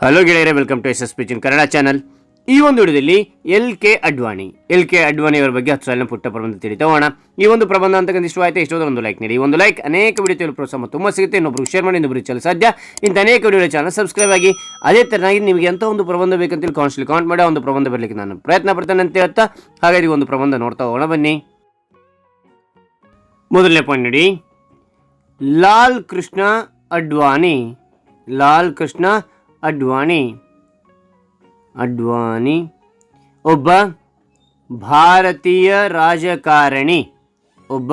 Hello ಗೆಳೆಯರೆ welcome to S S ಪಿಚಿನ್ Kannada channel ಈ ಒಂದು ವಿಡಿಯೋದಲ್ಲಿ L K Advani L K Advani ಅವರ ಬಗ್ಗೆ ಹತ್ತು ಸಾಲಿನ ಪುಟ್ಟ ಪ್ರಬಂಧ ತಿಳಿತೋಣ ಈ ಒಂದು ಪ್ರಬಂಧ ಅಂತಕ್ಕಂಥ ಇಷ್ಟವಾಯಿತು? ಇಷ್ಟೋದ್ರ ಒಂದು ಲೈಕ್ ನೀಡಿ. ಈ ಒಂದು ಲೈಕ್ ಅನೇಕ ವಿಡಿಯೋ ಪ್ರೋತ್ಸಾಹ ತುಂಬ ಸಿಗುತ್ತೆ. ಇನ್ನೊಬ್ಬರು ಶೇರ್ ಮಾಡಿ ಇನ್ನೊಬ್ರು ಚಲ ಸಾಧ್ಯ. ಇಂಥ ಅನೇಕ ವಿಡಿಯೋ ಚಾನಲ್ ಸಬ್ಸ್ಕ್ರೈಬ್ ಆಗಿ, ಅದೇ ತರನಾಗಿ ನಿಮಗೆ ಎಂಥ ಒಂದು ಪ್ರಬಂಧ ಬೇಕಂತೇಳಿ ಕಾನ್ಸ್ಟ್ಲಿ ಕಾಮೆಂಟ್ ಮಾಡಿ ಒಂದು ಪ್ರಬಂಧ ಬರಲಿಕ್ಕೆ ನಾನು ಪ್ರಯತ್ನ ಪಡ್ತೇನೆ ಅಂತ ಹೇಳ್ತಾ ಹಾಗಾಗಿ ಒಂದು ಪ್ರಬಂಧ ನೋಡ್ತಾ ಹೋಗೋಣ, ಬನ್ನಿ. ಮೊದಲನೇ ಪಾಯಿಂಟ್ ನೋಡಿ. ಲಾಲ್ ಕೃಷ್ಣ ಅಡ್ವಾಣಿ. ಲಾಲ್ ಕೃಷ್ಣ ಅಡ್ವಾಣಿ. ಅಡ್ವಾಣಿ. ಒಬ್ಬ ಭಾರತೀಯ ರಾಜಕಾರಣಿ. ಒಬ್ಬ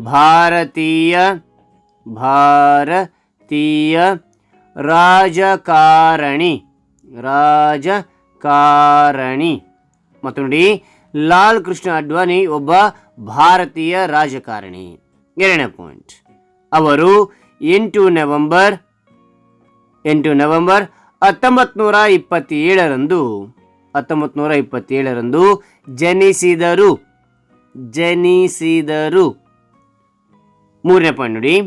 ಭಾರತೀಯ ಭಾರತೀಯ ರಾಜಕಾರಣಿ. ರಾಜಕಾರಣಿ. ಮತ್ತು ನೋಡಿ, ಲಾಲ್ ಕೃಷ್ಣ ಅಡ್ವಾಣಿ ಒಬ್ಬ ಭಾರತೀಯ ರಾಜಕಾರಣಿ. ಎರಡನೇ ಪಾಯಿಂಟ್ ಅವರು ಎಂಟು ನವೆಂಬರ್ ಎಂಟು ನವೆಂಬರ್ ಹತ್ತೊಂಬತ್ತು ನೂರ ಇಪ್ಪತ್ತೇಳರಂದು ಹತ್ತೊಂಬತ್ತು ನೂರ ಇಪ್ಪತ್ತೇಳರಂದು ಜನಿಸಿದರು. ಜನಿಸಿದರು. ಮೂರನೇ ಪಾಯಿಂಟ್ ನೋಡಿ.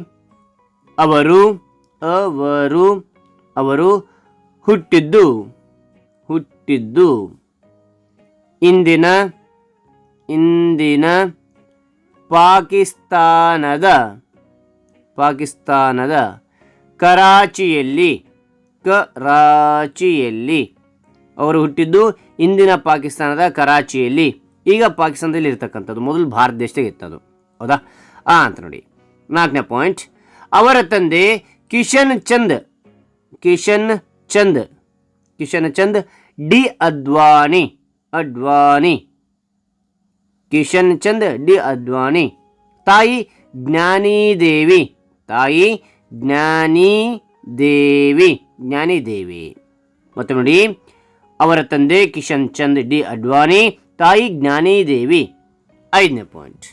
ಅವರು ಅವರು ಅವರು ಹುಟ್ಟಿದ್ದು ಹುಟ್ಟಿದ್ದು ಇಂದಿನ ಇಂದಿನ ಪಾಕಿಸ್ತಾನದ ಪಾಕಿಸ್ತಾನದ ಕರಾಚಿಯಲ್ಲಿ. ಕರಾಚಿಯಲ್ಲಿ ಅವರು ಹುಟ್ಟಿದ್ದು ಇಂದಿನ ಪಾಕಿಸ್ತಾನದ ಕರಾಚಿಯಲ್ಲಿ. ಈಗ ಪಾಕಿಸ್ತಾನದಲ್ಲಿ ಇರ್ತಕ್ಕಂಥದ್ದು ಮೊದಲು ಭಾರತ ದೇಶದಾಗ ಇತ್ತದು. ಹೌದಾ? ಆ, ಅಂತ ನೋಡಿ. ನಾಲ್ಕನೇ ಪಾಯಿಂಟ್ ಅವರ ತಂದೆ ಕಿಶನ್ ಚಂದ್. ಕಿಶನ್ ಚಂದ್. ಕಿಶನ್ ಚಂದ್. ಡಿ ಅದ್ವಾನಿ. ಅಡ್ವಾನಿ ಕಿಶನ್ ಚಂದ್, ಡಿ ಅದ್ವಾನಿ. ತಾಯಿ ಜ್ಞಾನಿದೇವಿ. ತಾಯಿ ಜ್ಞಾನಿ ದೇವಿ ಜ್ಞಾನಿ ದೇವಿ ಮತ್ತು ನೋಡಿ, ಅವರ ತಂದೆ ಕಿಶನ್ ಚಂದ್ ಡಿ ಅಡ್ವಾಣಿ, ತಾಯಿ ಜ್ಞಾನಿ ದೇವಿ ಐದನೇ ಪಾಯಿಂಟ್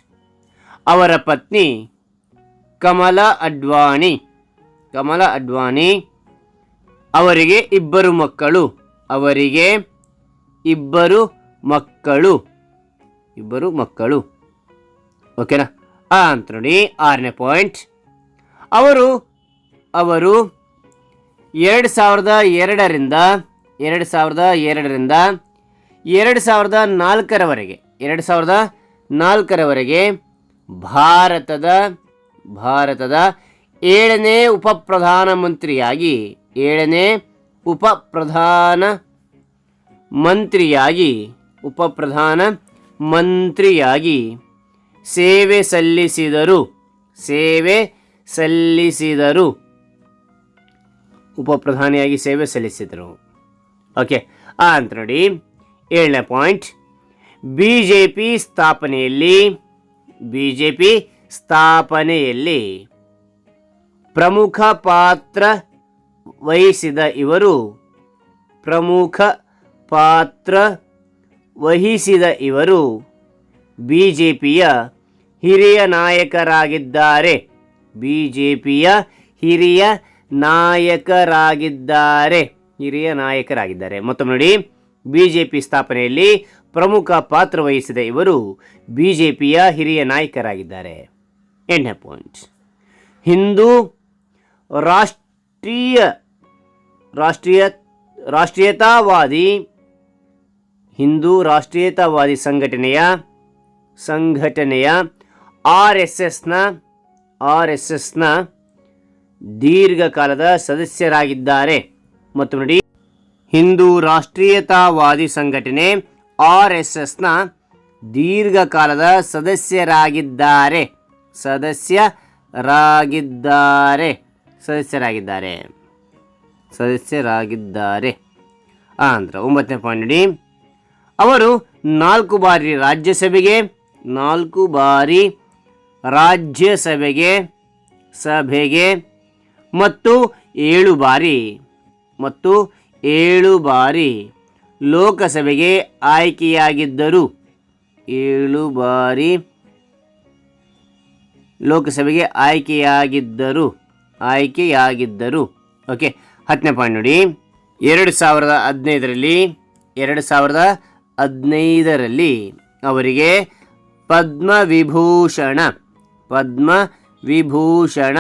ಅವರ ಪತ್ನಿ ಕಮಲ ಅಡ್ವಾಣಿ. ಕಮಲ ಅಡ್ವಾಣಿ, ಅವರಿಗೆ ಇಬ್ಬರು ಮಕ್ಕಳು. ಅವರಿಗೆ ಇಬ್ಬರು ಮಕ್ಕಳು. ಇಬ್ಬರು ಮಕ್ಕಳು. ಓಕೆನಾ? ಆ ಅಂತ ನೋಡಿ, ಆರನೇ ಪಾಯಿಂಟ್ ಅವರು ಅವರು ಎರಡು ಸಾವಿರದ ಎರಡರಿಂದ, ಎರಡು ಸಾವಿರದ ಎರಡರಿಂದ, ಎರಡು ಸಾವಿರದ ನಾಲ್ಕರವರೆಗೆ, ಎರಡು ಸಾವಿರದ ನಾಲ್ಕರವರೆಗೆ ಭಾರತದ ಭಾರತದ ಏಳನೇ ಉಪ ಪ್ರಧಾನಮಂತ್ರಿಯಾಗಿ ಏಳನೇ ಉಪ ಪ್ರಧಾನ ಮಂತ್ರಿಯಾಗಿ ಉಪ ಪ್ರಧಾನ ಮಂತ್ರಿಯಾಗಿ ಸೇವೆ ಸಲ್ಲಿಸಿದರು ಸೇವೆ ಸಲ್ಲಿಸಿದರು. ಉಪ ಪ್ರಧಾನಿಯಾಗಿ ಸೇವೆ ಸಲ್ಲಿಸಿದರು. ಓಕೆ ಅಂತ ನೋಡಿ. ಏಳನೇ ಪಾಯಿಂಟ್ ಬಿ ಜೆ ಪಿ ಸ್ಥಾಪನೆಯಲ್ಲಿ ಬಿ ಜೆ ಪಿ ಸ್ಥಾಪನೆಯಲ್ಲಿ ಪ್ರಮುಖ ಪಾತ್ರ ವಹಿಸಿದ ಇವರು, ಪ್ರಮುಖ ಪಾತ್ರ ವಹಿಸಿದ ಇವರು ಬಿ ಜೆ ಪಿಯ ಹಿರಿಯ ನಾಯಕರಾಗಿದ್ದಾರೆ. ಬಿ ಜೆ ಪಿಯ ಹಿರಿಯ ನಾಯಕರಾಗಿದ್ದಾರೆ. ಹಿರಿಯ ನಾಯಕರಾಗಿದ್ದಾರೆ. ಮತ್ತೊಮ್ಮೆ ನೋಡಿ ಬಿ ಜೆ ಪಿ ಸ್ಥಾಪನೆಯಲ್ಲಿ ಪ್ರಮುಖ ಪಾತ್ರ ವಹಿಸಿದ ಇವರು ಬಿ ಜೆ ಪಿಯ ಹಿರಿಯ ನಾಯಕರಾಗಿದ್ದಾರೆ. ಎಂಟನೇ ಪಾಯಿಂಟ್. ಹಿಂದೂ ರಾಷ್ಟ್ರೀಯ ರಾಷ್ಟ್ರೀಯ, ರಾಷ್ಟ್ರೀಯತಾವಾದಿ, ಹಿಂದೂ ರಾಷ್ಟ್ರೀಯತಾವಾದಿ ಸಂಘಟನೆಯ ಸಂಘಟನೆಯ ಆರ್ ಎಸ್ ಎಸ್ನ, ಆರ್ ಎಸ್ ಎಸ್ನ ದೀರ್ಘಕಾಲದ ಸದಸ್ಯರಾಗಿದ್ದಾರೆ. ಮತ್ತು ನೋಡಿ, ಹಿಂದೂ ರಾಷ್ಟ್ರೀಯತಾವಾದಿ ಸಂಘಟನೆ ಆರ್ ಎಸ್ ಎಸ್ನ ದೀರ್ಘಕಾಲದ ಸದಸ್ಯರಾಗಿದ್ದಾರೆ. ಸದಸ್ಯರಾಗಿದ್ದಾರೆ. ಸದಸ್ಯರಾಗಿದ್ದಾರೆ. ಸದಸ್ಯರಾಗಿದ್ದಾರೆ. ಆಂಧ್ರ ಒಂಬತ್ತನೇ ಪಾಯಿಂಟ್ ನೋಡಿ, ಅವರು ನಾಲ್ಕು ಬಾರಿ ರಾಜ್ಯಸಭೆಗೆ, ನಾಲ್ಕು ಬಾರಿ ರಾಜ್ಯಸಭೆಗೆ, ಸಭೆಗೆ ಮತ್ತು ಏಳು ಬಾರಿ. ಮತ್ತು ಏಳು ಬಾರಿ ಲೋಕಸಭೆಗೆ ಆಯ್ಕೆಯಾಗಿದ್ದರು ಏಳು ಬಾರಿ ಲೋಕಸಭೆಗೆ ಆಯ್ಕೆಯಾಗಿದ್ದರು ಆಯ್ಕೆಯಾಗಿದ್ದರು. ಓಕೆ, ಹತ್ತನೇ ಪಾಯಿಂಟ್ ನೋಡಿ. ಎರಡು ಸಾವಿರದ ಹದಿನೈದರಲ್ಲಿ, ಎರಡು ಸಾವಿರದ ಹದಿನೈದರಲ್ಲಿ ಅವರಿಗೆ ಪದ್ಮವಿಭೂಷಣ ಪದ್ಮವಿಭೂಷಣ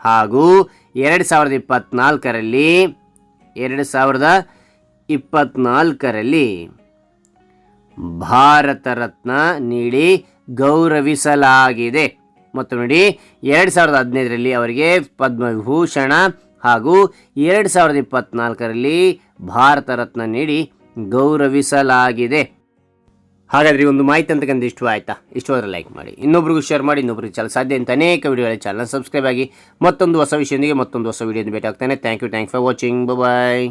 ಹಾಗೂ ಎರಡು ಸಾವಿರದ ಇಪ್ಪತ್ತ್ನಾಲ್ಕರಲ್ಲಿ ಎರಡು ಸಾವಿರದ ಇಪ್ಪತ್ತ್ನಾಲ್ಕರಲ್ಲಿ ಭಾರತ ರತ್ನ ನೀಡಿ ಗೌರವಿಸಲಾಗಿದೆ. ಮತ್ತು ನೋಡಿ, ಎರಡು ಸಾವಿರದ ಹದಿನೈದರಲ್ಲಿ ಅವರಿಗೆ ಪದ್ಮವಿಭೂಷಣ ಹಾಗೂ ಎರಡು ಸಾವಿರದ ಇಪ್ಪತ್ತ್ನಾಲ್ಕರಲ್ಲಿ ಭಾರತ ರತ್ನ ನೀಡಿ ಗೌರವಿಸಲಾಗಿದೆ. ಹಾಗಾದರೆ ಒಂದು ಮಾಹಿತಿ ಅಂತಕ್ಕಂಥ ಆಯಿತಾ? ಇಷ್ಟು ಆದರೆ ಲೈಕ್ ಮಾಡಿ. ಇನ್ನೊಬ್ರಿಗೂ ಶೇರ್ ಮಾಡಿ, ಇನ್ನೊಬ್ರಿಗೆ ಚಾನಲ್ ಸಾಧ್ಯ ಅಂತ ಅನೇಕ ವಿಡಿಯೋಗಳ ಚಾನಲ್ ಸಬ್ಸ್ಕ್ರೈಬ್ ಆಗಿ ಮತ್ತೊಂದು ಹೊಸ ವಿಷಯದೊಂದಿಗೆ ಮತ್ತೊಂದು ಹೊಸ ವಿಡಿಯೋದ ಭೇಟಿ ಆಗ್ತಾನೆ thank you thank for watching bye